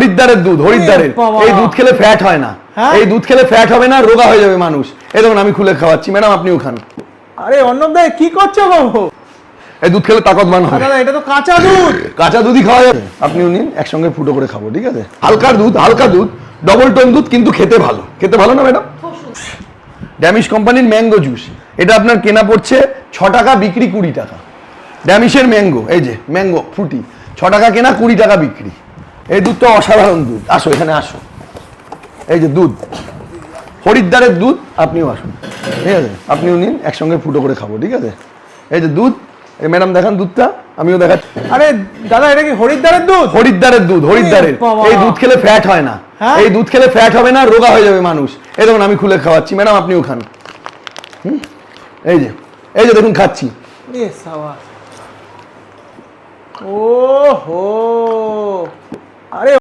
হরিদ্বারের দুধ হরিদ্বারের। এই দুধ খেলে ফ্যাট হয় না। হ্যাঁ? এই দুধ খেলে ফ্যাট হবে না রোগা হয়ে যাবে মানুষ। এই দেখুন আমি খুলে খাওয়াচ্ছি। ম্যাডাম আপনিও খান। আরে অর্ণব দা কি করছ বাবু এই দুধ খেলে তাকতবান হবে দাদা এটা তো কাঁচা দুধ। কাঁচা দুধই খাওয়া যাবে আপনিও নিন একসঙ্গে ফুটো করে খাব ঠিক আছে? হালকা দুধ হালকা দুধ ডবল টোন দুধ কিন্তু খেতে ভালো। খেতে ভালো না ম্যাডাম? ড্যামিশ কোম্পানির ম্যাঙ্গো জুস এটা আপনার কেনা পড়ছে ছ টাকা বিক্রি কুড়ি টাকা। ড্যামিশের ম্যাঙ্গো এই যে ম্যাঙ্গো ফ্রুটি ছ টাকা কেনা কুড়ি টাকা বিক্রি। এই দুধটা অসাধারণ দুধ। আসো এখানে আসো। এই যে দুধ। হরিদ্বারের দুধ আপনিও আসুন। ঠিক আছে? আপনিও নিন একসঙ্গে ফুটো করে খাব ঠিক আছে? এই যে দুধ এই ম্যাডাম দেখান দুধটা আমিও দেখাচ্ছি। আরে দাদা এটা কি হরিদ্বারের দুধ? হরিদ্বারের দুধ হরিদ্বারের। এই দুধ খেলে ফ্যাট হয় না। হ্যাঁ? এই দুধ খেলে ফ্যাট হবে না রোগা হয়ে যাবে মানুষ। এই দেখুন আমি খুলে খাওয়াচ্ছি। ম্যাডাম আপনিও খান। হুম? এই যে এই যে দেখুন খাচ্ছি। ও হো আরে